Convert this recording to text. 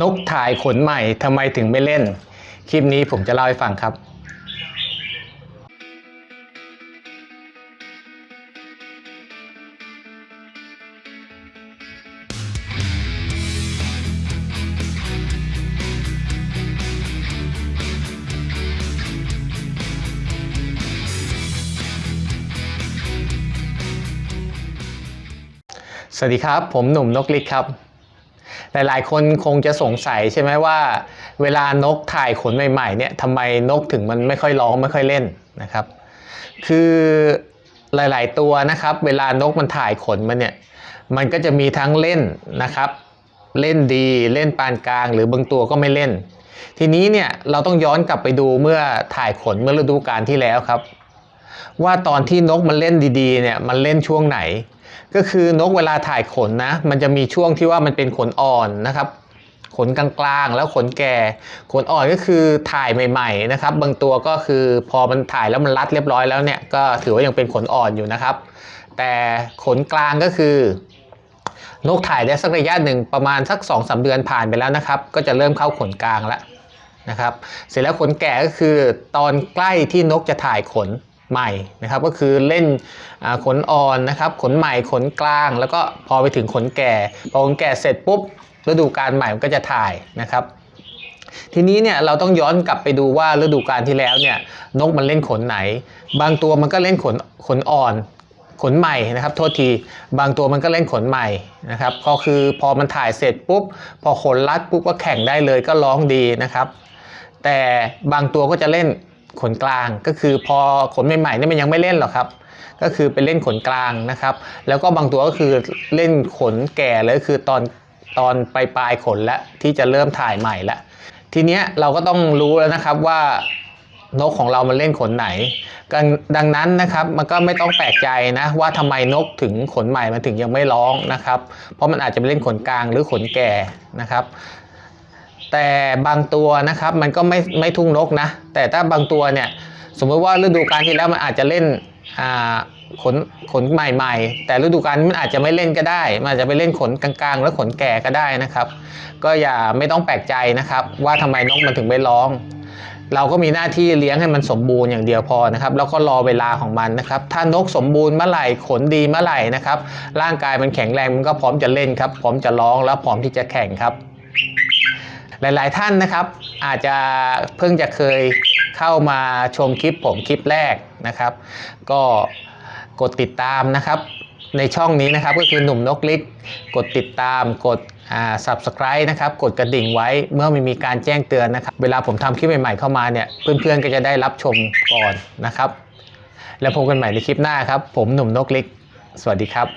นกถ่ายขนใหม่ทำไมถึงไม่เล่น คลิปนี้ผมจะเล่าให้ฟังครับ สวัสดีครับ ผมหนุ่มนกลิกครับ หลายๆ คนคงจะสงสัยใช่ไหมว่า เวลานกถ่ายขนใหม่ๆเนี่ยทำไมนกถึงมันไม่ค่อยร้องไม่ค่อยเล่นนะครับ คือหลาย ๆ ตัวนะครับ เวลานกมันถ่ายขนมันเนี่ยมันก็จะมีทั้งเล่นนะครับ เล่นดีเล่นปานกลาง หรือบางตัวก็ไม่เล่น ทีนี้เนี่ยเราต้องย้อนกลับไปดูเมื่อถ่ายขนเมื่อฤดูกาลที่แล้วครับ ว่าตอนที่นกมันเล่นดีๆเนี่ยมันเล่นช่วงไหน ก็คือนกเวลาถ่ายขนนะ มันจะมีช่วงที่ว่ามันเป็นขนอ่อนนะครับขนกลางๆ แล้วขนแก่ ขนอ่อนก็คือถ่ายใหม่ๆนะครับ บางตัวก็คือพอมันถ่ายแล้วมันรัดเรียบร้อยแล้วเนี่ยก็ถือว่ายังเป็นขนอ่อนอยู่นะครับ แต่ขนกลางก็คือนกถ่ายได้สักระยะหนึ่งประมาณสัก2อสเดือนผ่านไปแล้วนะครับ ก็จะเริ่มเข้าขนกลางแล้วนะครับ เสร็จแล้วขนแก่ก็คือตอนใกล้ที่นกจะถ่ายขน ใหม่นะครับก็คือเล่นขนอ่อนนะครับขนใหม่ขนกลาง แล้วก็พอไปถึงขนแก่ พอขนแก่เสร็จปุ๊บฤดูกาลใหม่มันก็จะถ่ายนะครับ ทีนี้เนี่ยเราต้องย้อนกลับไปดูว่าฤดูกาลที่แล้วเนี่ยนกมันเล่นขนไหน บางตัวมันก็เล่นขนขนอ่อนขนใหม่นะครับโทษทีบางตัวมันก็เล่นขนใหม่นะครับก็คือพอมันถ่ายเสร็จปุ๊บ พอขนรัดปุ๊บก็แข่งได้เลยก็ร้องดีนะครับ แต่บางตัวก็จะเล่น ขนกลางก็คือพอขนใหม่ๆนี่มันยังไม่เล่นหรอกครับก็คือไปเล่นขนกลางนะครับ แล้วก็บางตัวก็คือเล่นขนแก่เลยคือตอนตอนปลายปลายขนแล้วที่จะเริ่มถ่ายใหม่แล้วทีเนี้ยเราก็ต้องรู้แล้วนะครับว่านกของเรามันเล่นขนไหน ดังดังนั้นนะครับมันก็ไม่ต้องแปลกใจนะว่าทำไมนกถึงขนใหม่มันถึงยังไม่ร้องนะครับ เพราะมันอาจจะไปเล่นขนกลางหรือขนแก่นะครับ แต่บางตัวนะครับมันก็ไม่ไม่ทุ่งนกนะ แต่ถ้าบางตัวเนี่ยสมมติว่าฤดูกาลที่แล้วมันอาจจะเล่นขนขนใหม่ ๆ แต่ฤดูกาลมันอาจจะไม่เล่นก็ได้ มันอาจจะไปเล่นขนกลางๆ แล้วขนแก่ก็ได้นะครับ ก็อย่าไม่ต้องแปลกใจนะครับ ว่าทำไมนกมันถึงไม่ร้อง เราก็มีหน้าที่เลี้ยงให้มันสมบูรณ์อย่างเดียวพอนะครับ แล้วก็รอเวลาของมันนะครับ ถ้านกสมบูรณ์เมื่อไหร่ขนดีเมื่อไหร่นะครับ ร่างกายมันแข็งแรงมันก็พร้อมจะเล่นครับ พร้อมจะร้องแล้วพร้อมที่จะแข่งครับ หลาย ๆ ท่านนะครับ อาจจะเพิ่งจะเคยเข้ามาชมคลิปผมคลิปแรกนะครับ ก็กดติดตามนะครับในช่องนี้นะครับก็คือหนุ่มนกลิกกดติดตามกดอ่า subscribe นะครับ กดกระดิ่งไว้เมื่อมีมีการแจ้งเตือนนะครับ เวลาผมทำคลิปใหม่ ๆ เข้ามาเนี่ยเพื่อนๆก็จะได้รับชมก่อนนะครับ แล้วพบกันใหม่ในคลิปหน้าครับ ผมหนุ่มนกลิก สวัสดีครับ